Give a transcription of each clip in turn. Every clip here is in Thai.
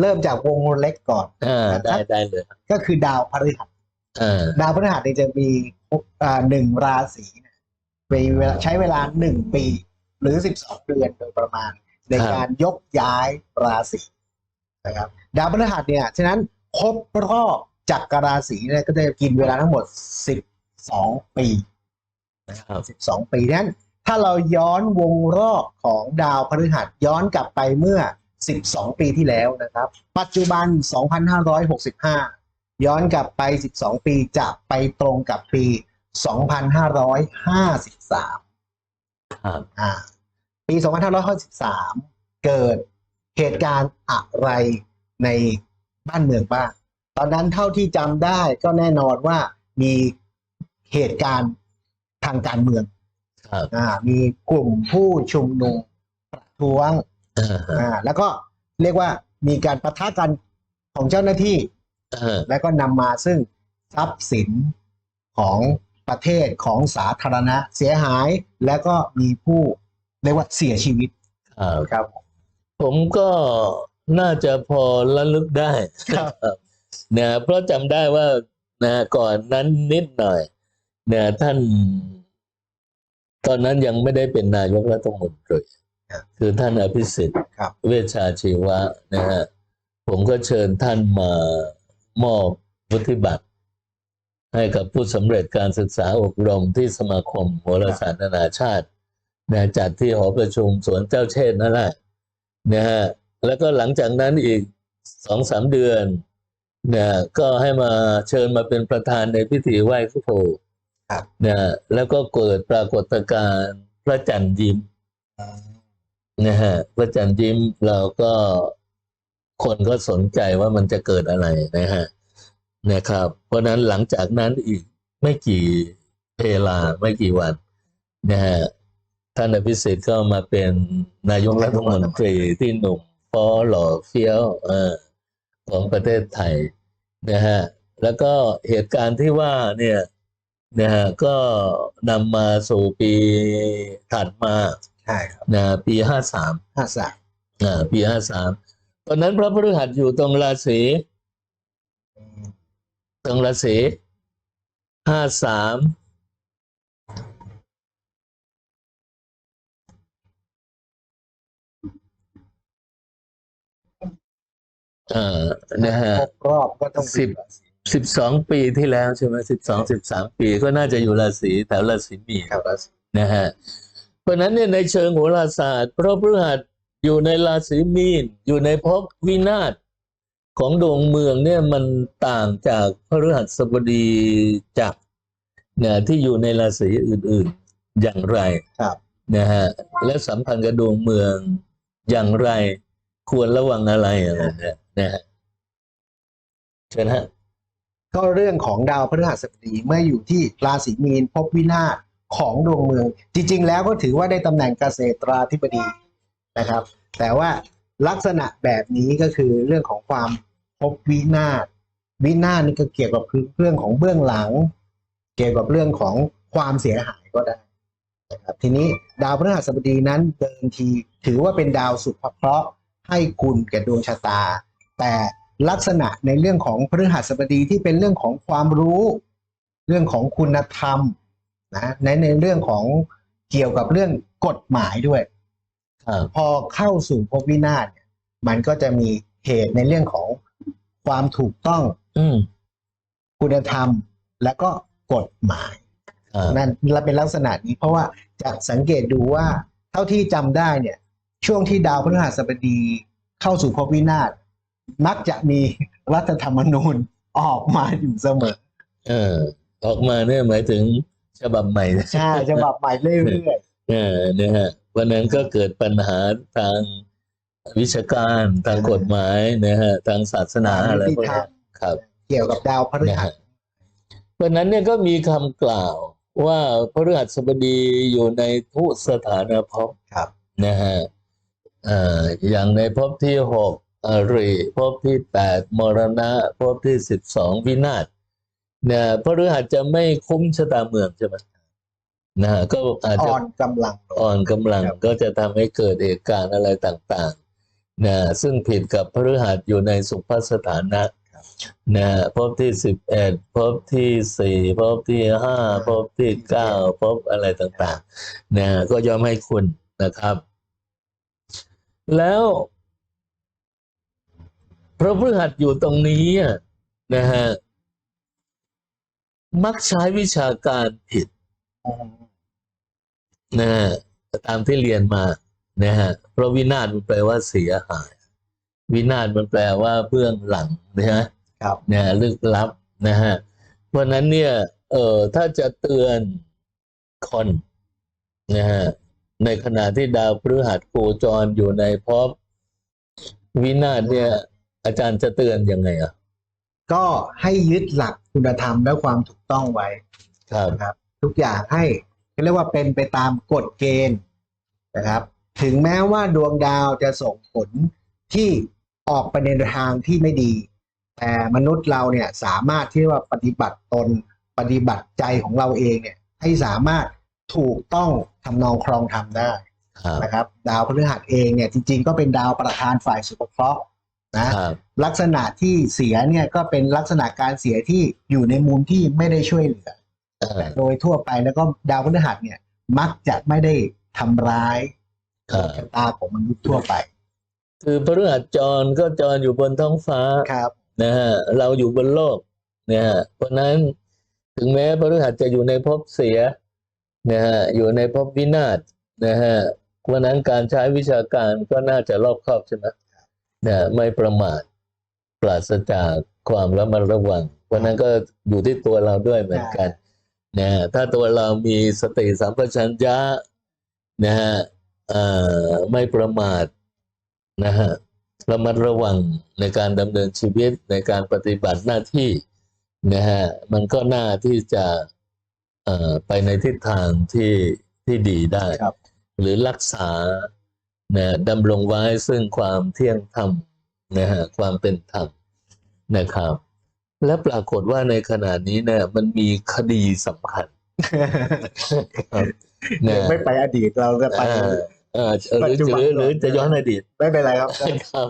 เริ่มจากวงเล็กก่อนอ่าได้ได้เลย ก็คือดาวพฤหัสอ่าดาวพฤหัสเนี่ยจะมีอ่าหนึ่งราศีเนี่ยมีเวลาใช้เวลาหนึ่งปี หรือสิบสองเดือนโดยประมาณ ในการยกย้ายราศีนะครับ ดาวพฤหัสเนี่ย ฉะนั้นครบรอบจักรราศีเนี่ยก็จะกินเวลาทั้งหมดสิบสองปีครับสิบสองปีนั้น ถ้าเราย้อนวงรอบของดาวพฤหัสย้อนกลับไปเมื่อ 12 ปีที่แล้วนะครับ ปัจจุบัน 2565 ย้อนกลับไป 12 ปีจะไปตรงกับปี 2553ครับอ่าปี 2553 เกิดเหตุการณ์อะไรในบ้านเมืองบ้าง ตอนนั้นเท่าที่จำได้ก็แน่นอนว่ามีเหตุการณ์ทางการเมืองครับอ่ามีกลุ่มผู้ชุมนุมประท้วง อ่าฮะอ่าแล้วก็เรียกว่ามีการประทะกันของเจ้าหน้าที่อ่าแล้วก็นำมาซึ่งทรัพย์สินของประเทศของสาธารณะเสียหายแล้วก็มีผู้เรียกว่าเสียชีวิตครับครับผมก็น่าจะพอระลึกได้ครับนะเพราะจำได้ว่านะก่อนนั้นนิดหน่อยนะท่าน ตอนนั้นยังไม่ได้เป็นนายกรัฐมนตรี คือท่านอภิสิทธิ์ ครับ เวชชาชีวะนะฮะผมก็เชิญท่านมามอบวุฒิบัตร ให้กับผู้สำเร็จการศึกษาอบรมที่สมาคมโหราศาสตร์นานาชาตินะจัดที่หอประชุมสวนเจ้าเชษฐ์นั่นแหละนะฮะแล้วก็หลังจากนั้นอีกสองสามเดือนเนี่ยก็ให้มาเชิญมาเป็นประธานในพิธีไหว้ครูครับนะฮะแล้วก็เกิดปรากฏการณ์พระจันทร์ยิ้ม นะฮะพระจันทร์ยิ้มเราก็คนก็สนใจว่ามันจะเกิดอะไรนะฮะนะครับ เพราะนั้นหลังจากนั้นอีกไม่กี่เวลาไม่กี่วันนะฮะท่านอภิสิทธิ์ก็มาเป็นนายกรัฐมนตรีที่หนุ่มฟอหล่อเฟี้ยวอของประเทศไทยนะฮะแล้วก็เหตุการณ์ที่ว่าเนี่ยนะฮะก็นำมาสู่ปีถัดมา ใช่ครับนะปีห้าสามห้าสามอ่าปีห้าสามตอนนั้นพระพฤหัสอยู่ตรงราศีตรงราศีห้าสามอ่านะฮะครบรอบก็ต้องสิบสิบสองปีที่แล้วใช่ไหมสิบสองสิบสามปีก็น่าจะอยู่ราศีแถวราศีมีนครับราศีนะฮะเพ ราะฉะนั้นเนี่ยในเชิงโหราศาสตร์ พระพฤหัสอยู่ในราศีมีนอยู่ในภพวินาศของดวงเมืองเนี่ยมันต่างจากพฤหัสบดีจักรเนี่ยที่อยู่ในราศีอื่น ๆอย่างไรครับนะฮะและสัมพันธ์กับดวงเมืองอย่างไรควรระวังอะไรอะไรเนี่ยนะฮะเชิญฮะก็เรื่องของดาวพฤหัสบดีเมื่ออยู่ที่ราศีมีนพบวินาศ ของดวงเมือง จริง ๆ แล้วก็ถือว่าได้ตำแหน่งเกษตราธิบดีนะครับ แต่ว่าลักษณะแบบนี้ก็คือเรื่องของความพบวินาศวินาศนี่ก็เกี่ยวกับคือเรื่องของเบื้องหลัง เกี่ยวกับเรื่องของความเสียหายก็ได้นะครับทีนี้ดาวพฤหัสบดีนั้นเดิมทีถือว่าเป็นดาวสุภเคราะห์ให้คุณแก่ดวงชะตา แต่ลักษณะในเรื่องของพฤหัสบดีที่เป็นเรื่องของความรู้ เรื่องของคุณธรรม นะในในเรื่องของเกี่ยวกับเรื่องกฎหมายด้วยครับพอเข้าสู่ภพวินาศเนี่ยมันก็จะมีเหตุในเรื่องของความถูกต้อง อืมคุณธรรมและก็กฎหมายครับนั่นและเป็นลักษณะนี้เพราะว่าจากสังเกตดูว่า เท่าที่จำได้เนี่ย ช่วงที่ดาวพฤหัสบดีเข้าสู่ภพวินาศมักจะมีรัฐธรรมนูญออกมาอยู่เสมอ เออ ออกมาเนี่ยหมายถึง ฉบับใหม่นะใช่ฉบับใหม่เรื่อยเออเนี่ยฮะวันนั้นก็เกิดปัญหาทางวิชาการทางกฎหมายนะฮะทางศาสนาอะไรพวกนี้ครับๆเกี่ยวกับดาวพฤนะหัฮะสเพราะฉะนั้นเนี่ยก็มีคำกล่าวว่าพฤหัสบดีอยู่ในทุสถานภพครับนะฮะเอ่ออย่างในภพที่หกอริภพที่แปดมรณะภพที่สิบสองวินาศเนี่ยพฤหัสจะไม่คุ้มชะตาเมืองใช่ไหมนะฮะก็อาจจะอ่อนกำลังลงอ่อนกำลังครับก็จะทำให้เกิดเหตุการณ์อะไรต่างนะซึ่งผิดกับพฤหัสอยู่ในสุภสถานะนะภพที่สิบเอ็ดภพที่สี่ภพที่ห้าภพที่เก้าภพอะไรต่างๆนะก็ยอมให้คุณนะครับ แล้วพระพฤหัสอยู่ตรงนี้อะนะฮะ มักใช้วิชาการผิดนะฮะตามที่เรียนมานะฮะเพราะวินาศมันแปลว่าเสียหาย วินาศมันแปลว่าเบื้องหลังนะฮะครับนะลึกลับนะฮะเพราะฉะนั้นเนี่ย เออถ้าจะเตือนคนนะฮะในขณะที่ดาวพฤหัสโคจรอยู่ในภพวินาศเนี่ย อาจารย์จะเตือนยังไงอะก็ให้ยึดหลักคุณธรรมและความถูก ต้องไว้ครับ นะครับ ทุกอย่างให้เรียกว่าเป็นไปตามกฎเกณฑ์นะครับ ถึงแม้ว่าดวงดาวจะส่งผลที่ออกไปในทางที่ไม่ดี แต่มนุษย์เราเนี่ยสามารถที่ว่าปฏิบัติตนปฏิบัติใจของเราเองเนี่ยให้สามารถถูกต้องทำนองครองธรรมได้ครับ นะครับ ดาวพฤหัสเองเนี่ยจริงๆก็เป็นดาวประธานฝ่ายสุขเคราะห์ นะครับลักษณะที่เสียเนี่ยก็เป็นลักษณะการเสียที่อยู่ในมุมที่ไม่ได้ช่วยเหลืออ่าโดยทั่วไปแล้วก็ดาวพฤหัสเนี่ย มักจะไม่ได้ทำร้ายครัดวบงชะตาของมนุษย์ทั่วไป คือพฤหัสจรก็จรอยู่บนท้องฟ้าครับนะฮะเราอยู่บนโลกนะฮะเพราะฉะนั้นถึงแม้พฤหัสจะอยู่ในภพเสียนะฮะอยู่ในภพวินาศนะฮะเพราะฉะนั้นการใช้วิชาการก็น่าจะรอบคอบใช่ไหม นะไม่ประมาทปราศจากความระมัดระวังเพราะฉะนั้นก็อยู่ที่ตัวเราด้วยเหมือนกันนะฮะถ้าตัวเรามีสติสัมปชัญญะนะฮะเอ่อไม่ประมาทนะฮะระมัดระวังในการดำเนินชีวิตในการปฏิบัติหน้าที่นะฮะมันก็น่าที่จะเอ่อไปในทิศทางที่ที่ดีได้ครับหรือรักษา นะดำรงไว้ซึ่งความเที่ยงธรรมนะฮะความเป็นธรรมนะครับ และปรากฏว่าในขณะนี้เนี่ยมันมีคดีสำคัญครับนะไม่ไปอดีตเราจะไปเอ่อเอ่อหรือปัจจุบันหรือหรือจะย้อนอดีตไม่เป็นไรครับครับ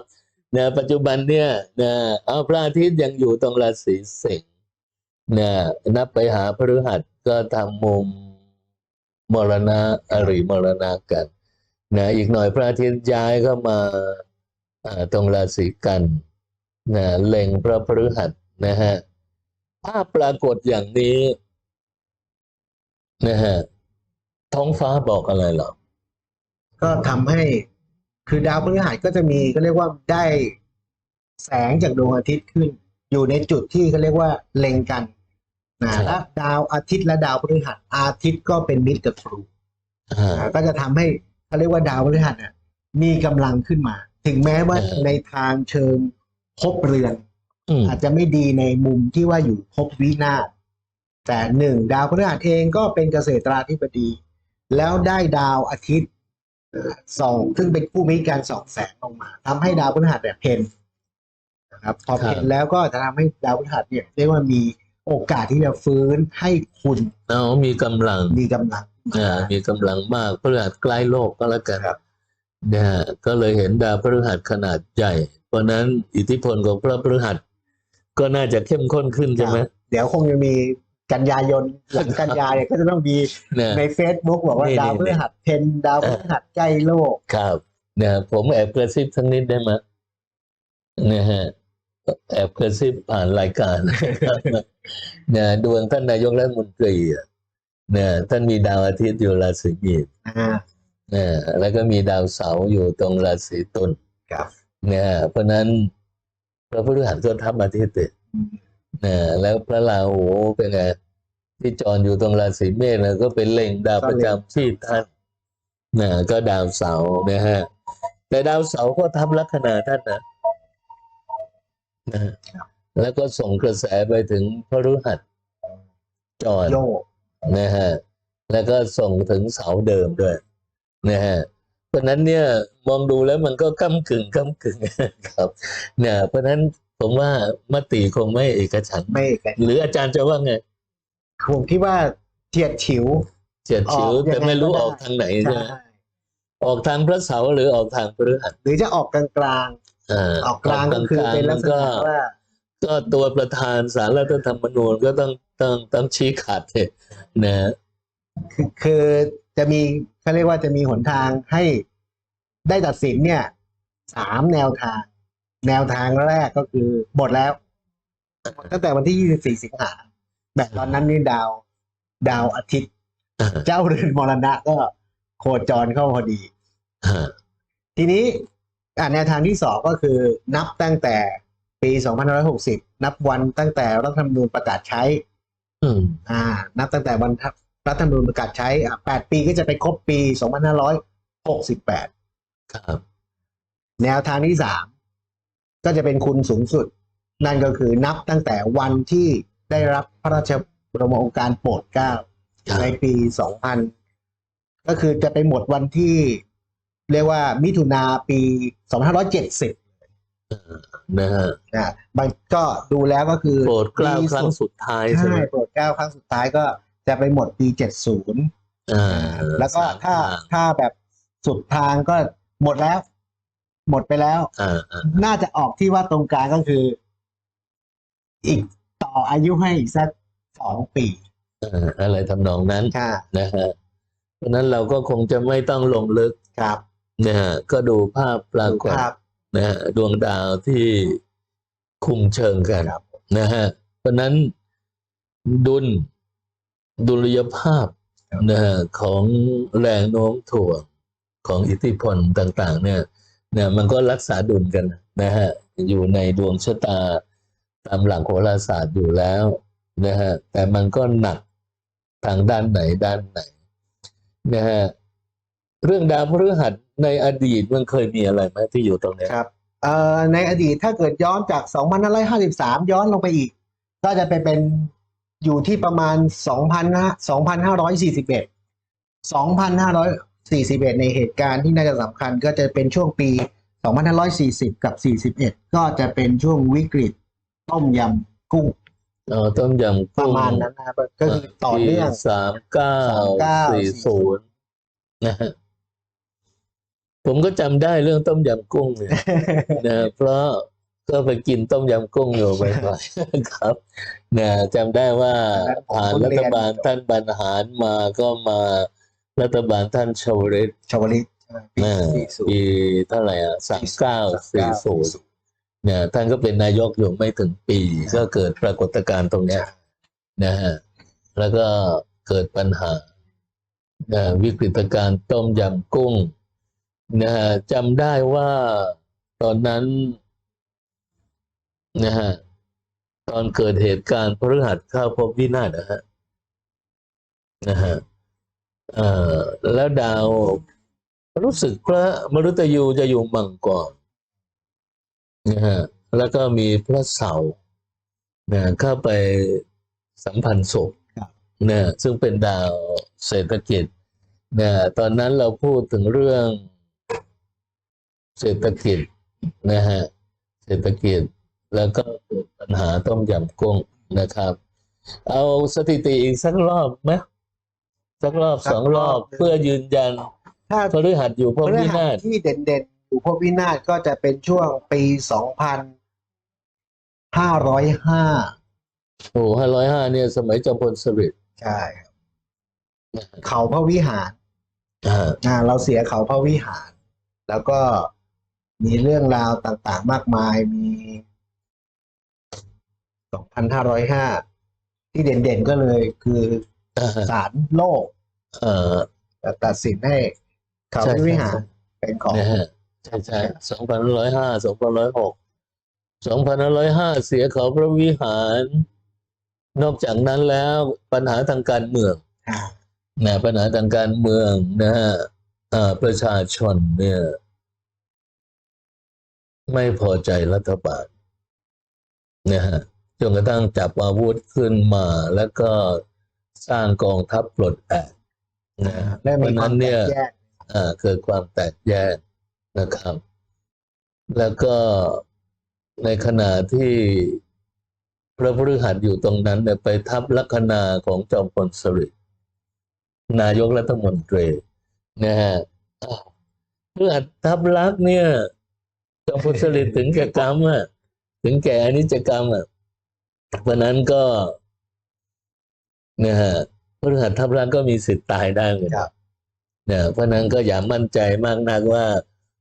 นะปัจจุบันเนี่ยนะเอาพระอาทิตย์ยังอยู่ตรงราศีสิงห์นะนับไปหาพฤหัสก็ทำมุมมรณะอริมรณะกัน นะอีกหน่อยพระอาทิตย์ย้ายเข้ามาอ่าตรงราศีกันนะเล็งพระพฤหัสนะฮะถ้าปรากฏอย่างนี้นะฮะท้องฟ้าบอกอะไรหรอก็ทำให้คือดาวพฤหัสก็จะมีก็เรียกว่าได้แสงจากดวงอาทิตย์ขึ้น อยู่ในจุดที่เขาเรียกว่าเล็งกันนะครับและดาวอาทิตย์และดาวพฤหัสอาทิตย์ก็เป็นมิตรกับครูอ่าอ่าก็จะทำให้ เขาเรียกว่าดาวพฤหัสน่ะมีกำลังขึ้นมา ถึงแม้ว่าเออในทางเชิงภพเรือนอืมอาจจะไม่ดีในมุมที่ว่าอยู่ภพวินาศแต่หนึ่งดาวพฤหัสเองก็เป็นเกษตราธิบดี แล้วได้ดาวอาทิตย์เอ่อส่องซึ่งเป็นผู้มีการส่องแสงลงมาทำให้ดาวพฤหัสเนี่ยเพนนะครับพอเพนแล้วก็จะทำให้ดาวพฤหัสเนี่ยเรียกว่ามี โอกาสที่จะฟื้นให้คุณเอามีกำลังมีกำลังอ่ามีกำลังมากพฤหัสใกล้โลกก็แล้วกันครับนะฮะก็เลยเห็นดาวพฤหัสขนาดใหญ่ เพราะฉะนั้นอิทธิพลของพระพฤหัสก็น่าจะเข้มข้นขึ้นใช่ไหมเดี๋ยวคงจะมีกันยายนหลังกันยาเนี่ยก็จะต้องมีนะใน Facebook บอกว่านี่ดาวพฤหัสเพนดาวพฤหัสใกล้โลกครับนะผมแอบกระซิบสักนิดได้ไหมนะฮะ แอบกระซิบผ่านรายการนะดวงท่านนายกรัฐมนตรีอะนะท่านมีดาวอาทิตย์อยู่ราศีมีนอ่านะแล้วก็มีดาวเสาร์อยู่ตรงราศีตุลครับนะฮะเพราะฉะนั้นพระพฤหัสก็ทับอาทิตย์ติดอืมนะแล้วพระราหูเป็นไงที่จรอยู่ตรงราศีเมษนะก็เป็นเล็งดาวประจำที่ท่านนะก็ดาวเสาร์นะฮะแต่ดาวเสาร์ก็ทับลัคนาท่านนะ นะฮะแล้วก็ส่งกระแสไปถึงพฤหัสจรโยกนะฮะแล้วก็ส่งถึงเสาเดิมด้วยนะฮะเพราะฉะนั้นเนี่ยมองดูแล้วมันก็ก้ากึ่งก้ากึ่งครับเนี่ยเพราะฉะนั้นผมว่ามติคงไม่เอกฉันท์ไม่กันหรืออาจารย์จะว่าไงผมคิดว่าเทียดฉิวเฉียดฉิวออกยังไงแต่ไม่รู้ก็ได้ออกทางไหนใช่ใช่ไหมออกทางพระเสาร์หรือออกทางพฤหัสหรือจะออกกลาง อ่าๆออกกลางก็คือเป็นลักษก็ณะว่าก็ตัวประธานสารรัฐธรรมนูญก็ต้องต้องต้องชี้ขาดเลยนะคือคือจะมีเขาเรียกว่าจะมีหนทางให้ได้ตัดสินเนี่ยสามแนวทาง แนวทางแรกก็คือหมดแล้วหมดตั้งแต่วันที่ 24 สิงหาแต่ตอนนั้นนี่ดาว ดาวอาทิตย์อ่าเจ้าเรือนมรณะก็โคจรเข้าพอดีอ่าทีนี้อ่า แนวทางที่สองก็คือนับตั้งแต่ปี 2560 นับวันตั้งแต่รัฐธรรมนูญประกาศใช้ อืม อ่า นับตั้งแต่วันรัฐธรรมนูญประกาศใช้อะ8ปีก็จะไปครบปี 2568 ครับ แนวทางที่สามก็จะเป็นคุณสูงสุด นั่นก็คือนับตั้งแต่วันที่ได้รับพระราชบรมโองการโปรดเกล้าครับในปี 2000 ก็คือจะไปหมดวันที่ เรียกว่ามิถุนาปี 2570 นะฮะนะมันก็ดูแล้วก็คือโปรดเกล้าครั้งปีสุดท้ายใช่ใช่ไหมโปรดเกล้าครั้งสุดท้ายก็จะไปหมดปี 70อ่าแล้วก็สมถ้าทงถ้าแบบสุดทางก็หมดแล้ว หมดไปแล้วอ่าอ่าน่าจะออกที่ว่าตรงกลางก็คือ อีกต่ออายุให้อีกสักสองปีอ่าอะไรทำนองนั้นค่ะนะฮะเพราะฉะนั้นเราก็คงจะไม่ต้องลงลึกครับ นะฮะก็ดูภาพปรากฏครับนะฮะดวงดาวที่คุมเชิงกันครับนะฮะเพราะฉะนั้นดุลดุลยภาพนะฮะของแรงโน้มถ่วงของอิทธิพลต่าง ๆ เนี่ยเนี่ยมันก็รักษาดุลกันนะฮะอยู่ในดวงชะตาตามหลักโหราศาสตร์อยู่แล้วนะฮะแต่มันก็หนักทางด้านไหนด้านไหนนะฮะ เรื่องดาวพฤหัสในอดีตมันเคยมีอะไรไหมที่อยู่ตรงเนี้ยครับเอ่อในอดีตถ้าเกิดย้อนจาก 2553 ย้อนลงไปอีก ก็จะไปเป็นอยู่ที่ประมาณ2,000 2,541 2,541 ในเหตุการณ์ที่น่าจะสำคัญก็จะเป็นช่วงปี 2,540 กับ 41 ก็จะเป็นช่วงวิกฤตต้มยำกุ้งเออต้มยำปกุ้ระงมาณนั้นนะครับก็คือต่อเนื่อง สามเก้าสี่ศูนย์นะฮะ ผมก็จำได้เรื่องต้มยำกุ้งเนี่ยนะเพราะก็ไปกินต้มยำกุ้งอยู่บ่อยๆครับนะจำได้ว่าผ่านรัฐบาลท่านบรรหารมาก็มารัฐบาลท่านชวลิตชาวลิตปีนะ40ปีเท่าไหร่อะสามเก้าสี่ศูนย์เนี่ยท่านก็เป็นนายกอยู่ไม่ถึงปี ก็เกิดปรากฏการณ์ตรงเนี้ยนะฮะแล้วก็เกิดปัญหานะวิกฤตการณ์ต้มยำกุ้ง นะฮะจำได้ว่าตอนนั้นนะฮะตอนเกิดเหตุการณ์พฤหัสเข้าพบวินาศนะฮะนะฮะเอ่อแล้วดาวรู้สึกพระมฤตยูจะอยู่มังกรนะฮะแล้วก็มีพระเสาร์นะเข้าไปสัมพันธ์ศพครับนะซึ่งเป็นดาวเศรษฐกิจนะตอนนั้นเราพูดถึงเรื่อง เศรษฐกิจนะฮะเศรษฐกิจแล้วก็เกิดปัญหาต้มยำกุ้งนะครับ เอาสถิติอีกสักรอบไหมสักรอบสักสองรอบรอบหนึ่งเพื่อยืนยันถ้าพฤหัสอยู่พบพฤวิหันาสศที่เด่นๆ อยู่พวกวินาศก็จะเป็นช่วงปีสองพันห้าร้อยห้าโอ้ห้าร้อยห้าเนี่ย สมัยจอมพลสฤษดิ์ใช่ครับเขาพระวิหารอ่าอ่าเราเสียเขาพระวิหาร แล้วก็ มีเรื่องราวต่างๆมากมายมีสองพันห้าร้อยห้าที่เด่นๆก็เลยคืออ่าศาลโลก เอ่อตัดสินให้เขาพระวิหารเป็นของนะฮะใช่ใช่สองพันร้อยห้าสองพันร้อยหกสองพันร้อยห้าเสียเขาพระวิหาร นอกจากนั้นแล้วปัญหาทางการเมืองอ่านะปัญหาทางการเมืองนะฮะอ่าประชาชนเนี่ย ไม่พอใจรัฐบาลนะฮะจนกระทั่งจับอาวุธขึ้นมาแล้วก็สร้างกองทัพปลดแอกนะฮะและเพมีราะควานั้มนแตเนี่ยกแยกอ่าเกิดความแตกแยกนะครับ แล้วก็ในขณะที่พระพฤหัสอยู่ตรงนั้นเนี่ยไปทับลัคนาของจอมพลสฤษดิ์นายกรัฐมนตรีนะฮะอ้าวฤหัสทับลักษณ์เนี่ย จอมพลสฤษดิ์ถึงแก่กรรมอะถึงแก่อนิจกรรมอะเพราะนั้นก็นะฮะพฤหัสทับลักษณ์ก็มีสิทธิ์ตายได้เหมือนคกัรันบเนี่ยเพราะฉะนั้นก็อย่ามั่นใจมากนักว่า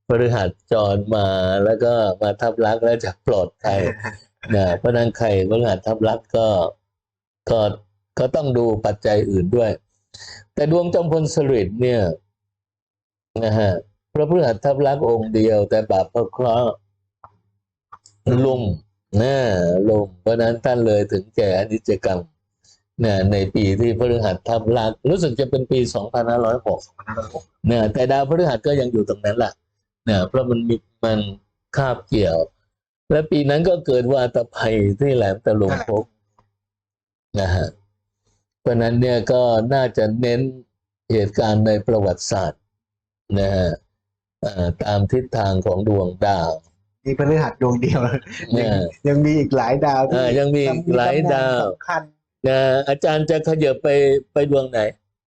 พฤหัสจรมาแล้วก็มาทับลักษณ์แล้วจะปลอดภัยนะเพราะฉะนั้นใครพฤหัสทับลักษณ์ก็ก็ก็ต้องดูปัจจัยอื่นด้วย แต่ดวงจอมพลสฤษดิ์เนี่ยนะฮะ พระพฤหัสทับลักษ์องค์เดียว แต่บาปพระเคราะห์ลุ่มนะลุ่มเพราะนั้นท่านเลยถึงแก่อนิจกรรมนะในปีที่พฤหัสทับลักษ์รู้สึกจะเป็นปี 2506เนี่ยแต่ดาวพฤหัสก็ยังอยู่ตรงนั้นแหละเนี่ยเพราะมันมีมันคาบเกี่ยว และปีนั้นก็เกิดวาตภัยที่แหลมตะลุงพบนะฮะเพราะนั้นเนี่ยก็น่าจะเน้นเหตุการณ์ในประวัติศาสตร์นะฮะ ตามทิศทางของดวงดาวมีพฤหัสดวงเดียวเนี่ยยังมีอีกหลายดาวที่อ่ายังมีอีกหลายดาวสำคัญนะอาจารย์จะขยับไปไปดวงไหน